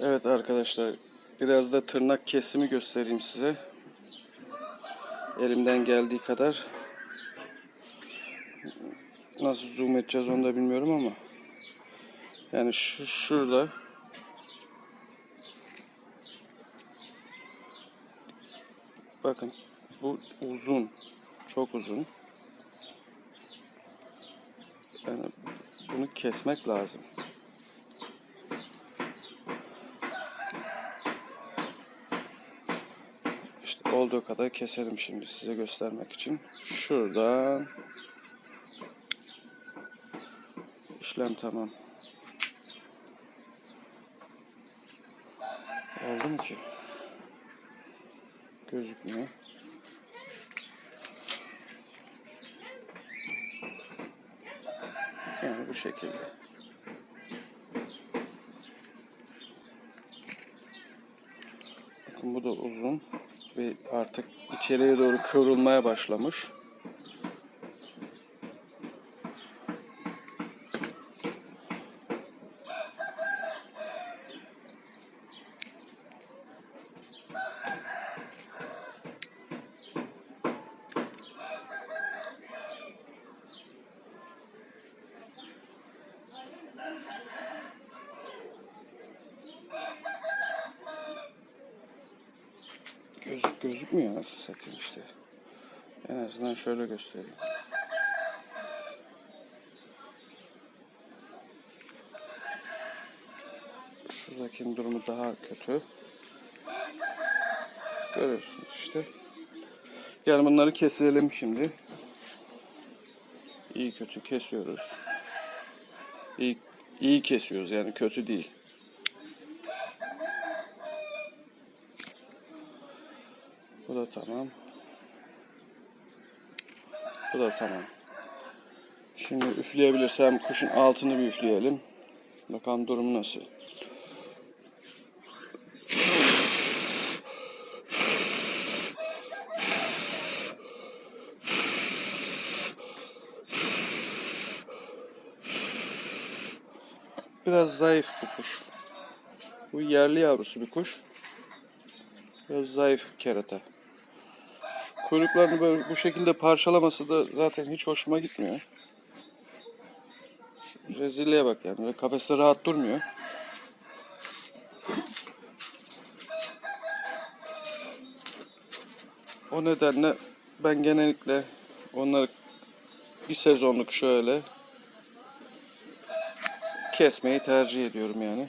Evet arkadaşlar biraz da tırnak kesimi göstereyim size. Elimden geldiği kadar. Nasıl zoom edeceğiz onu da bilmiyorum ama. Yani şu şurada Bakın bu uzun. Çok uzun. Yani bunu kesmek lazım. İşte olduğu kadar keselim şimdi size göstermek için. Şuradan işlem tamam. Oldu mu ki? Gözükmüyor. Yani bu şekilde. Bakın bu da uzun ve artık içeriye doğru kıvrılmaya başlamış. Gözükmüyor nasıl satayım işte. En azından şöyle göstereyim. Şuradakinin durumu daha kötü. Görüyorsunuz işte. Yani bunları keselim şimdi. İyi kötü kesiyoruz. İyi, iyi kesiyoruz yani kötü değil. Da tamam. Bu da tamam. Şimdi üfleyebilirsem kuşun altını bir üfleyelim. Bakalım durum nasıl. Biraz zayıf bu kuş. Bu yerli yavrusu bir kuş. Biraz zayıf kerata. Kuyruklarını böyle bu şekilde parçalaması da zaten hiç hoşuma gitmiyor. Rezilliğe bak yani. Böyle kafeste rahat durmuyor. O nedenle ben genellikle onları bir sezonluk şöyle kesmeyi tercih ediyorum yani.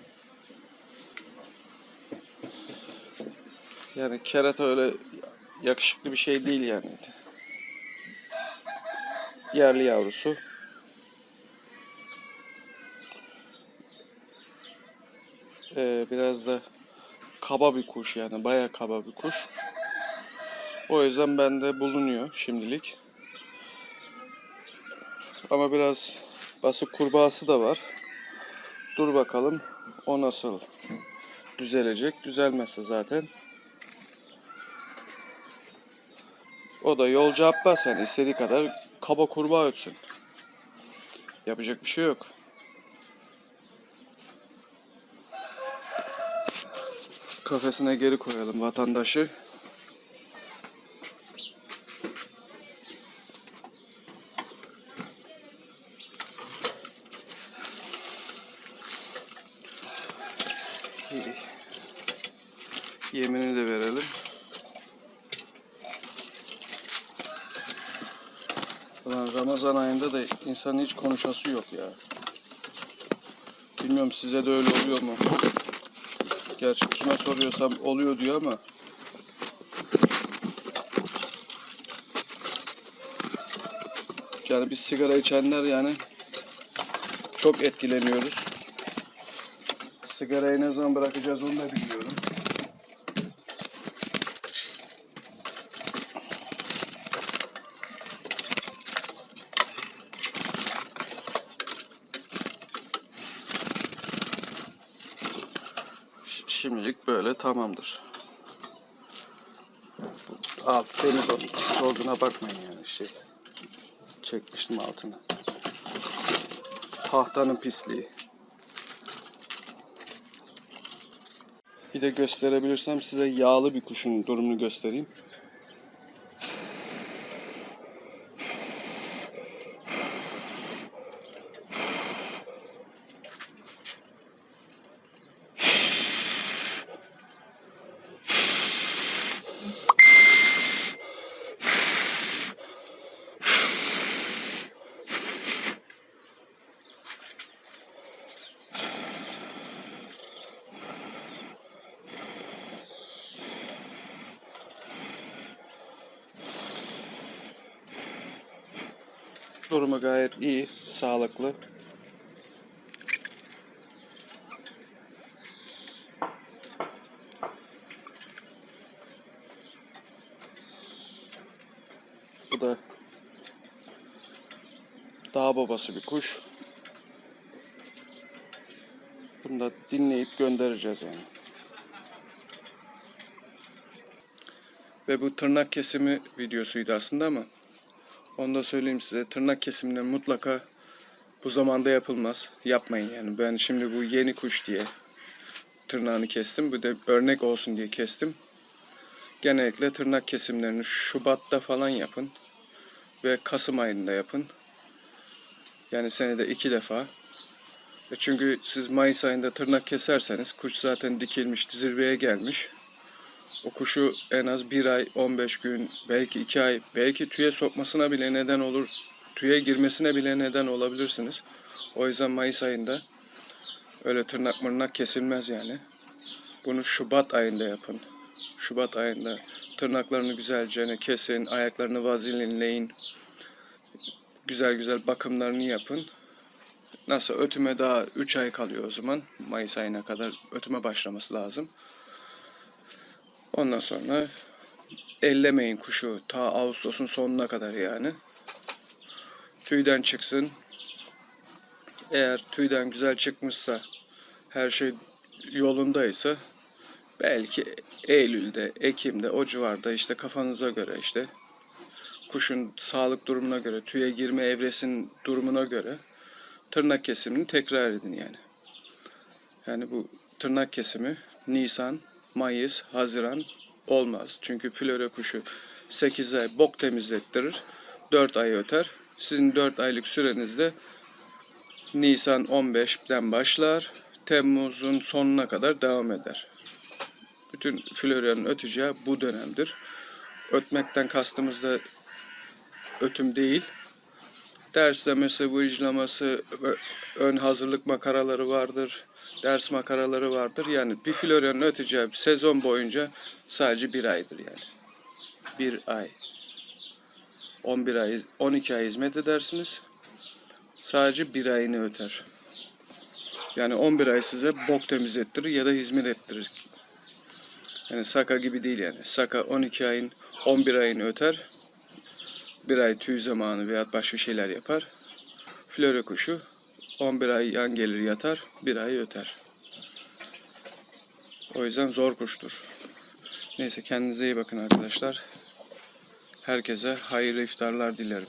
Yani kerata öyle yakışıklı bir şey değil yani. Yerli yavrusu. Ee, biraz da kaba bir kuş yani bayağı kaba bir kuş. O yüzden bende bulunuyor şimdilik. Ama biraz basık kurbağası da var. Dur bakalım o nasıl düzelecek. Düzelmezse zaten O da yolcu Abbas yani istediği kadar kaba kurbağa ötsün. Yapacak bir şey yok. Kafesine geri koyalım vatandaşı. Yemini de verelim. Ulan Ramazan ayında da insanın hiç konuşası yok ya. Bilmiyorum size de öyle oluyor mu? Gerçi kime soruyorsam oluyor diyor ama. Yani biz sigara içenler yani çok etkileniyoruz. Sigarayı ne zaman bırakacağız onu da bilmiyorum. Şimdilik böyle tamamdır. Alt pis olduğuna bakmayın yani şey. Çekmiştim altını. Tahtanın pisliği. Bir de gösterebilirsem size yağlı bir kuşun durumunu göstereyim. Durumu gayet iyi, sağlıklı. Bu da dağ babası bir kuş. Bunu da dinleyip göndereceğiz yani. Ve bu tırnak kesimi videosuydu aslında ama onu da söyleyeyim size. Tırnak kesimleri mutlaka bu zamanda yapılmaz. Yapmayın yani. Ben şimdi bu yeni kuş diye tırnağını kestim. Bu da örnek olsun diye kestim. Genellikle tırnak kesimlerini Şubat'ta falan yapın. Ve Kasım ayında yapın. Yani senede iki defa. E Çünkü siz Mayıs ayında tırnak keserseniz kuş zaten dikilmiş, zirveye gelmiş. O kuşu en az bir ay, 15 gün, belki iki ay, belki tüye sokmasına bile neden olur. Tüye girmesine bile neden olabilirsiniz. O yüzden Mayıs ayında öyle tırnak mırnak kesilmez yani. Bunu Şubat ayında yapın. Şubat ayında tırnaklarını güzelce kesin, ayaklarını vazelinleyin. Güzel güzel bakımlarını yapın. Nasıl ötüme daha 3 ay kalıyor o zaman. Mayıs ayına kadar ötüme başlaması lazım. Ondan sonra ellemeyin kuşu ta Ağustos'un sonuna kadar yani. Tüyden çıksın. Eğer tüyden güzel çıkmışsa her şey yolundaysa belki Eylül'de, Ekim'de o civarda işte kafanıza göre işte kuşun sağlık durumuna göre, tüye girme evresinin durumuna göre tırnak kesimini tekrar edin yani. Yani bu tırnak kesimi Nisan, Mayıs, Haziran olmaz. Çünkü flöre kuşu 8 ay bok temizlettirir. 4 ay öter. Sizin 4 aylık sürenizde Nisan 15'ten başlar. Temmuz'un sonuna kadar devam eder. Bütün flörenin öteceği bu dönemdir. Ötmekten kastımız da ötüm değil. Derslemesi, vıclaması, ön hazırlık makaraları vardır. Ders makaraları vardır. Yani bir florenin öteceği sezon boyunca sadece bir aydır yani. Bir ay. 11 ay, 12 ay hizmet edersiniz. Sadece bir ayını öter. Yani 11 ay size bok temizlettirir ya da hizmet ettirir. Yani Saka gibi değil yani. Saka 12 ayın 11 ayını öter. Bir ay tüy zamanı veya başka şeyler yapar. Flöre kuşu 11 ay yan gelir yatar, bir ay öter. O yüzden zor kuştur. Neyse kendinize iyi bakın arkadaşlar. Herkese hayırlı iftarlar dilerim.